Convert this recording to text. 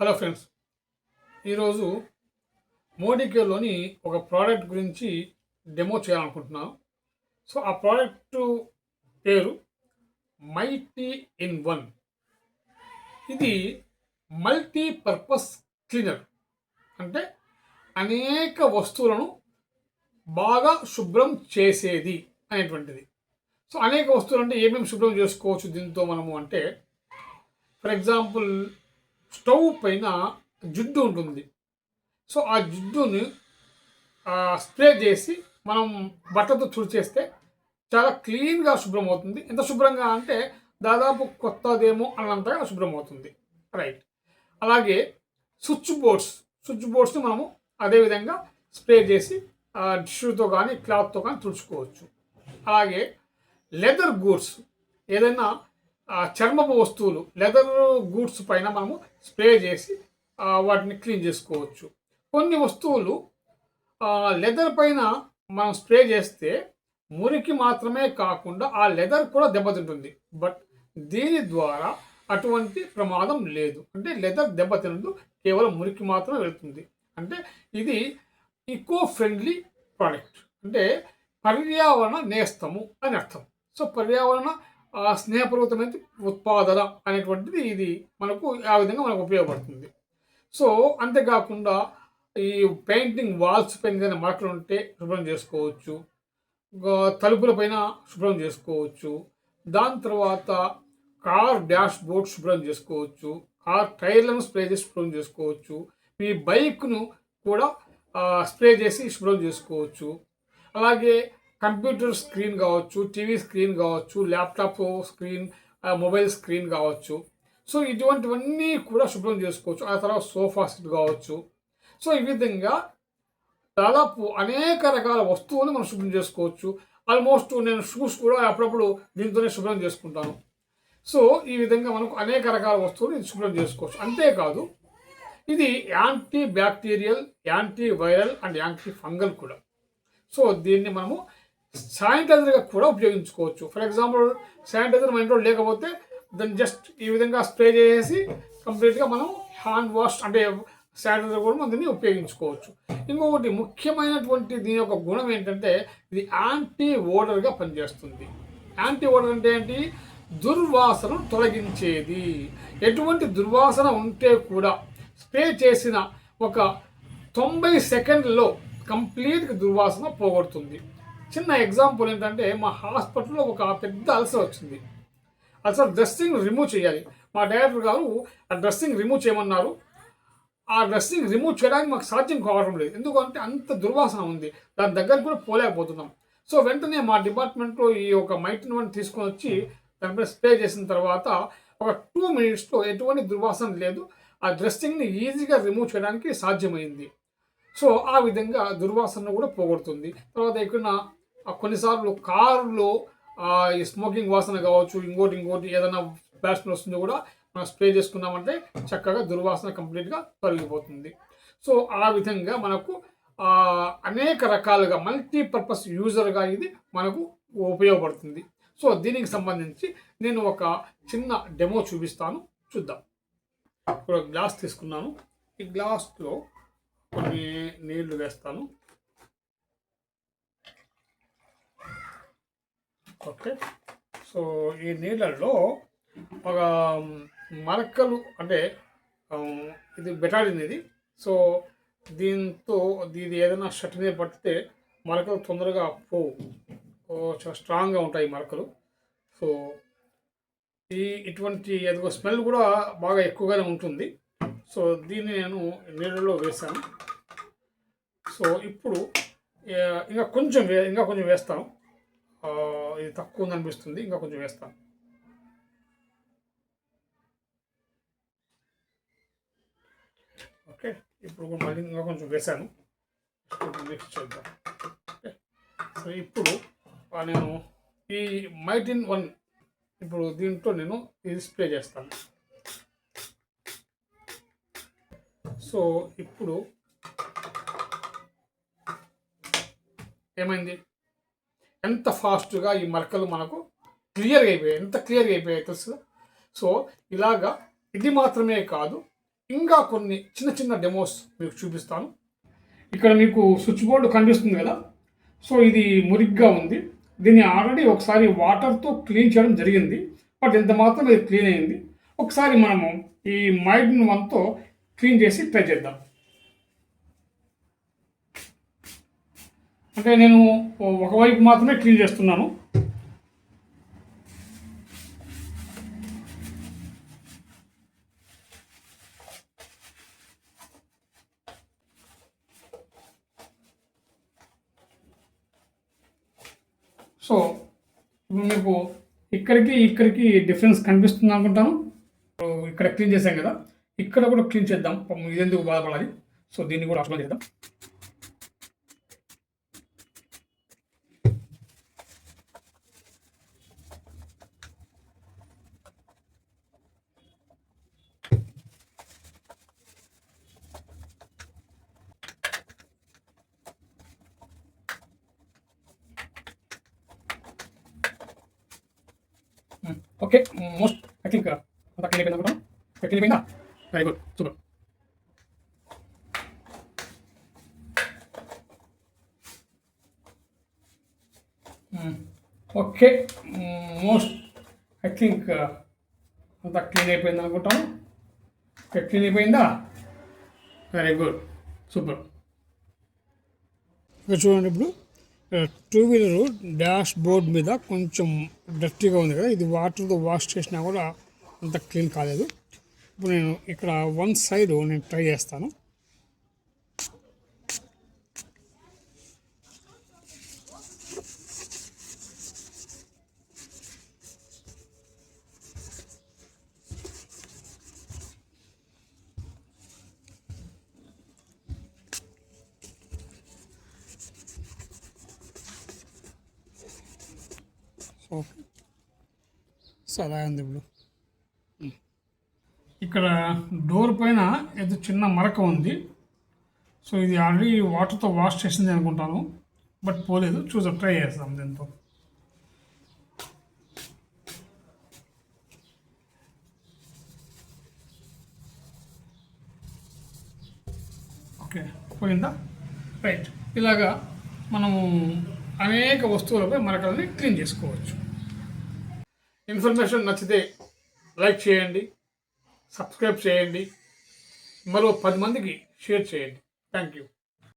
Hello friends ఈరోజు మోడీకేర్లోని ఒక product గురించి డెమో చేయాలనుకుంటున్నాను సో ఆ ప్రోడక్ట్ పేరు మైటీ ఇన్ వన్. ఇది మల్టీపర్పస్ క్లీనర్. అంటే అనేక వస్తువులను బాగా శుభ్రం చేసేది అనేటువంటిది. సో అనేక వస్తువులు అంటే ఏమేమి శుభ్రం చేసుకోవచ్చు దీంతో మనము అంటే ఫర్ ఎగ్జాంపుల్ స్టవ్ పైన జిడ్డు ఉంటుంది. సో ఆ జిడ్డుని స్ప్రే చేసి మనం బట్టతో తుడిచేస్తే చాలా క్లీన్గా శుభ్రం అవుతుంది ఎంత శుభ్రంగా అంటే దాదాపు కొత్తదేమో అన్నంతగా శుభ్రం అవుతుంది రైట్. అలాగే స్విచ్ బోర్డ్స్ స్విచ్ బోర్డ్స్ని మనము అదేవిధంగా స్ప్రే చేసి టిష్యూతో కానీ క్లాత్తో కానీ తుడుచుకోవచ్చు. అలాగే లెదర్ గూడ్స్ ఏదైనా చర్మపు వస్తువులు లెదర్ గూడ్స్ పైన మనము స్ప్రే చేసి వాటిని క్లీన్ చేసుకోవచ్చు. కొన్ని వస్తువులు లెదర్ పైన మనం స్ప్రే చేస్తే మురికి మాత్రమే కాకుండా ఆ లెదర్ కూడా దెబ్బతింటుంది. బట్ దీని ద్వారా అటువంటి ప్రమాదం లేదు. అంటే లెదర్ దెబ్బతినదు కేవలం మురికి మాత్రమే వెళ్తుంది. అంటే ఇది ఈకో ఫ్రెండ్లీ ప్రోడక్ట్ అంటే పర్యావరణ నేస్తము అని అర్థం. సో పర్యావరణ ఆ, స్నేహపూర్వకమైన ఉత్పాదన అనేటువంటిది ఇది మనకు ఆ విధంగా మనకు ఉపయోగపడుతుంది. సో అంతేకాకుండా ఈ పెయింటింగ్ వాల్స్ పైన ఏదైనా మరకలు ఉంటే శుభ్రం చేసుకోవచ్చు. తలుపులపైన తలుపుల పైన శుభ్రం చేసుకోవచ్చు. దాని తర్వాత కార్ డాష్ బోర్డ్ శుభ్రం చేసుకోవచ్చు. కార్ టైర్లను స్ప్రే చేసి శుభ్రం చేసుకోవచ్చు. మీ బైక్ను కూడా స్ప్రే చేసి శుభ్రం చేసుకోవచ్చు. అలాగే కంప్యూటర్ స్క్రీన్ కావచ్చు టీవీ స్క్రీన్ కావచ్చు ల్యాప్టాప్ స్క్రీన్ మొబైల్ స్క్రీన్ కావచ్చు. సో ఇటువంటివన్నీ కూడా శుభ్రం చేసుకోవచ్చు. ఆ తర్వాత సోఫా సెట్ కావచ్చు. సో ఈ విధంగా దాదాపు అనేక రకాల వస్తువులు మనం శుభ్రం చేసుకోవచ్చు. ఆల్మోస్ట్ నేను షూస్ కూడా అప్పుడప్పుడు దీంతోనే శుభ్రం చేసుకుంటాను. సో ఈ విధంగా మనకు అనేక రకాల వస్తువులు శుభ్రం చేసుకోవచ్చు. అంతేకాదు ఇది anti bacterial anti viral and anti fungal కూడా. సో దీన్ని మనము శానిటైజర్గా కూడా ఉపయోగించుకోవచ్చు. ఫర్ ఎగ్జాంపుల్ శానిటైజర్ మన ఇంట్లో లేకపోతే దాన్ని జస్ట్ ఈ విధంగా స్ప్రే చేసి కంప్లీట్గా మనం హ్యాండ్ వాష్ అంటే శానిటైజర్ కూడా మనం దీన్ని ఉపయోగించుకోవచ్చు. ఇంకొకటి ముఖ్యమైనటువంటి దీని యొక్క గుణం ఏంటంటే ఇది యాంటీ ఓడర్గా పనిచేస్తుంది. యాంటీ ఓడర్ అంటే ఏంటి? దుర్వాసన తొలగించేది. ఎటువంటి దుర్వాసన ఉంటే కూడా స్ప్రే చేసిన ఒక తొంభై సెకండ్లో కంప్లీట్గా దుర్వాసన పోగొడుతుంది. చిన్న ఎగ్జాంపుల్ ఏంటంటే మా హాస్పిటల్లో ఒక పెద్ద అల్సర్ వచ్చింది. అల్సర్ డ్రెస్సింగ్ రిమూవ్ చేయాలి. మా డైరెక్టర్ గారు ఆ డ్రెస్సింగ్ రిమూవ్ చేయమన్నారు. ఆ డ్రెస్సింగ్ రిమూవ్ చేయడానికి మాకు సాధ్యం కావడం లేదు. ఎందుకంటే అంత దుర్వాసన ఉంది. దాని దగ్గర కూడా పోలేకపోతున్నాం. సో వెంటనే మా డిపార్ట్మెంట్లో ఈ ఒక మైటిన్ వన్ తీసుకొని వచ్చి దానిపై స్ప్రే చేసిన తర్వాత ఒక టూ మినిట్స్లో ఎటువంటి దుర్వాసన లేదు. ఆ డ్రెస్సింగ్ని ఈజీగా రిమూవ్ చేయడానికి సాధ్యమైంది. సో ఆ విధంగా దుర్వాసన కూడా పోగొడుతుంది. తర్వాత ఇక్కడ కొన్నిసార్లు కారులో ఈ స్మోకింగ్ వాసన కావచ్చు ఇంకోటి ఇంకోటి ఏదైనా బ్యాడ్ స్మెల్ వస్తుందో కూడా మనం స్ప్రే చేసుకున్నామంటే చక్కగా దుర్వాసన కంప్లీట్గా తొలగిపోతుంది. సో ఆ విధంగా మనకు అనేక రకాలుగా మల్టీపర్పస్ యూజర్గా ఇది మనకు ఉపయోగపడుతుంది. సో దీనికి సంబంధించి నేను ఒక చిన్న డెమో చూపిస్తాను. చూద్దాం. ఇప్పుడు ఒక గ్లాస్ తీసుకున్నాను. ఈ గ్లాస్లో కొన్ని నీళ్ళు వేస్తాను. ఓకే. సో ఈ నీళ్ళల్లో ఒక మరకలు అంటే ఇది బెటాడిన్ ఇది. సో దీంతో ఇది ఏదైనా షర్ట్ మీద పడితే మరకలు తొందరగా పోవు. చాలా స్ట్రాంగ్గా ఉంటాయి మరకలు. సో ఈ ఇటువంటి అదిగో స్మెల్ కూడా బాగా ఎక్కువగానే ఉంటుంది. సో దీన్ని నేను నీళ్ళలో వేసాను సో ఇప్పుడు ఇంకా కొంచెం వే ఇంకా కొంచెం వేస్తాను. ఇది తక్కువ ఉందనిపిస్తుంది ఇంకా కొంచెం వేస్తాను. ఓకే ఇప్పుడు మళ్ళీ ఇంకా కొంచెం వేసాను మిక్స్ చేద్దాం. ఓకే సో ఇప్పుడు నేను ఈ మైటిన్ వన్ ఇప్పుడు దీంట్లో నేను ఇది స్ప్రే చేస్తాను. సో ఇప్పుడు ఏమైంది? ఎంత ఫాస్ట్గా ఈ మరకలు మనకు క్లియర్ అయిపోయాయి ఎంత క్లియర్ అయిపోయాయి తెలుసు? సో ఇలాగా ఇది మాత్రమే కాదు ఇంకా కొన్ని చిన్న చిన్న డెమోస్ మీకు చూపిస్తాను. ఇక్కడ మీకు స్విచ్ బోర్డు కనిపిస్తుంది కదా? సో ఇది మురిగ్గా ఉంది. దీన్ని ఆల్రెడీ ఒకసారి వాటర్తో క్లీన్ చేయడం జరిగింది. బట్ ఇంత మాత్రం ఇది క్లీన్ అయింది. ఒకసారి మనము ఈ మైడ్ వన్తో క్లీన్ చేసి ట్రై చేద్దాం. అంటే నేను ఒకవైపు మాత్రమే క్లీన్ చేస్తున్నాను. సో ఇప్పుడు మీకు ఇక్కడికి ఇక్కడికి డిఫరెన్స్ కనిపిస్తుంది అనుకుంటాను. ఇక్కడ క్లీన్ చేసాం కదా ఇక్కడ కూడా క్లీన్ చేద్దాం. ఇదెందుకు బాధపడాలి? సో దీన్ని కూడా అప్లై చేద్దాం. ఓకే మోస్ట్ ఐ థింక్ అంతా క్లీన్ అయిపోయింది అనుకుంటాం క్లీన్ అయిపోయిందా very good super okay most I think అంతా క్లీన్ అయిపోయింది అనుకుంటాం క్లీన్ అయిపోయిందా? వెరీ గుడ్ సూపర్ చూడండి ఇప్పుడు. టూ వీలరు డాష్ బోర్డ్ మీద కొంచెం డర్టీగా ఉంది కదా ఇది వాటర్తో వాష్ చేసినా కూడా అంత క్లీన్ కాలేదు. ఇప్పుడు నేను ఇక్కడ వన్ సైడ్ నేను ట్రై చేస్తాను. ఓకే. సో అలా ఇప్పుడు. ఇక్కడ డోర్ పైన ఏదో చిన్న మరక ఉంది. సో ఇది ఆల్రెడీ వాటర్తో వాష్ చేసింది అనుకుంటాను. బట్ పోలేదు చూద్దాం ట్రై చేస్తాం దీంతో. ఓకే పోయిందా? రైట్. ఇలాగా మనము అనేక వస్తువులపై మరకలని క్లీన్ చేసుకోవచ్చు. ఇన్ఫర్మేషన్ నచ్చితే లైక్ చేయండి సబ్స్క్రైబ్ చేయండి మరో పది మందికి షేర్ చేయండి. Thank you